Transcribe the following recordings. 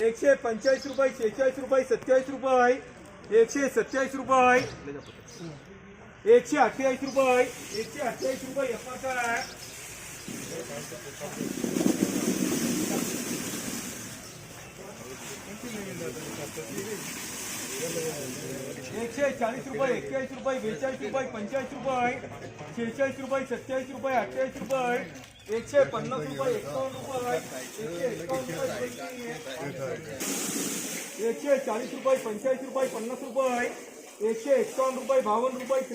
एकशे पंचेचाळीस रुपये शेहेचाळीस रुपये सत्तेचाळीस रुपये एकशे सत्तेचाळीस रुपये एकशे अठ्ठेचाळीस रुपये एकशे अठ्ठेचाळीस रुपये एकर काय एकशे चाळीस रुपये एक्केचाळीस रुपये बेचाळीस रुपये पंचेचाळीस रुपये शेहेचाळीस रुपये सत्तेचाळीस रुपये अठ्ठेचाळीस रुपये एकशे रुपये एकावन्न रुपये एकशे एकावन्न रुपये एकशे चाळीस रुपये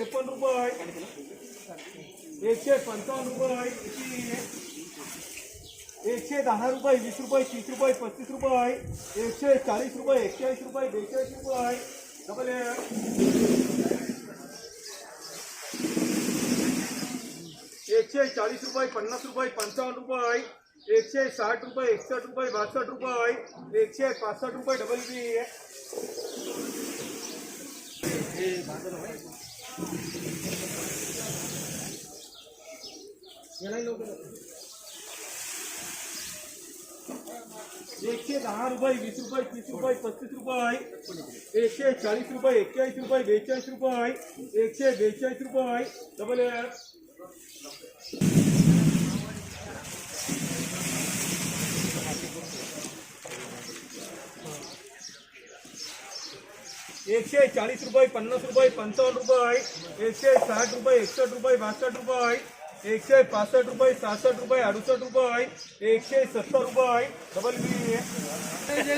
एकशे एकशे एकशे दहा रुपये वीस रुपये तीस रुपये पस्तीस रुपये एकशे चाळीस रुपये एक्केचाळीस रुपये बेचाळीस रुपये डबल एकशे चाळीस रुपये, पन्नास रुपये पंचावन्न रुपये एकशे साठ रुपये एकसष्ट रुपये बासष्ट रुपये एकशे पासष्ट रुपये, डबल बी एकशे दहा रुपये वीस रुपये, तीस रुपये पस्तीस रुपये एकशे चाळीस रुपये एक्केचाळीस रुपये बेचाळीस रुपये एकशे बेचाळीस रुपये, डबल एकशे चाळीस रुपये पन्नास रुपये पंचावन्न रुपये एकशे साठ रुपये एकसष्ट रुपये बासष्ट रुपये एकशे पासष्ट रुपये सहासष्ट रुपये अडुसष्ट रुपये एकशे सत्तर रुपये डबल बी एकशे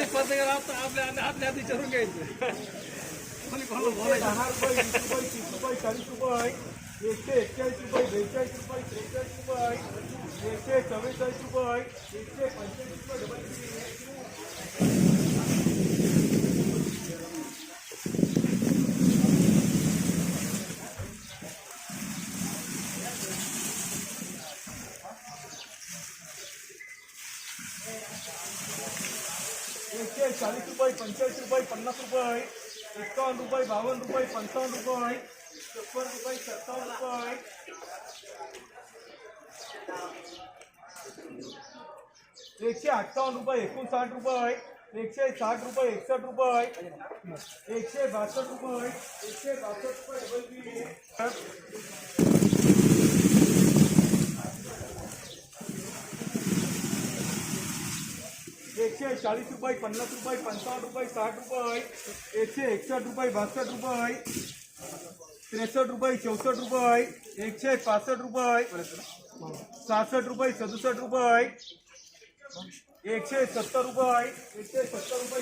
दहा रुपये वीस रुपये तीस रुपये चाळीस रुपये एकशे रुपये बेचाळीस त्रेचाळीस रुपये एकशे चव्वेचाळीस रुपये एकशे पंचेचाळीस रुपये डबल रुपये पंचेचाळीस रुपये पन्नास रुपये एकावन्न रुपये छप्पन रुपये सत्तावन्न रुपये એકસો અઠાવન રૂપિયા એકોસાઠ રૂપિયા હોય. એકસો સાઠ રૂપિયા, એકસઠ રૂપિયા હોય. એકસો બાસઠ રૂપિયા હોય. એકસો બાસઠ રૂપિયા એકસો ચાલીસ રૂપિયા પન્નાસ રૂપિયા, પંચાવન રૂપિયા, સાઠ રૂપિયા હોય. એકસો એકસઠ રૂપિયા, બાસઠ રૂપિયા હોય. ત્રેસઠ રૂપિયા, ચૌસઠ રૂપિયા હોય. એકસો પાસઠ રૂપિયા હોય. सहासष्ट रुपये सदुसष्ट रुपये एकशे सत्तर रुपये एकशे सत्तर रुपये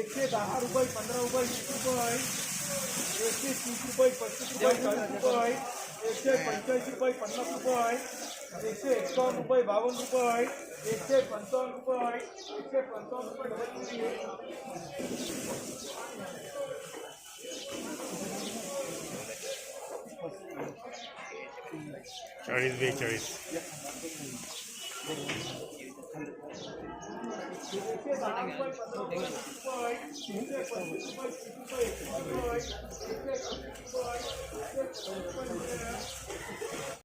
एकशे दहा रुपये, पंधरा रुपये, वीस रुपये एकशे तीस रुपये, पस्तीस रुपये, चाळीस रुपये एकशे पंचेचाळीस रुपये, पन्नास रुपये एकशे एकावन्न रुपये, बावन्न रुपये एकशे पंचावन्न रुपये एकशे पंचावन्न रुपये Early victories.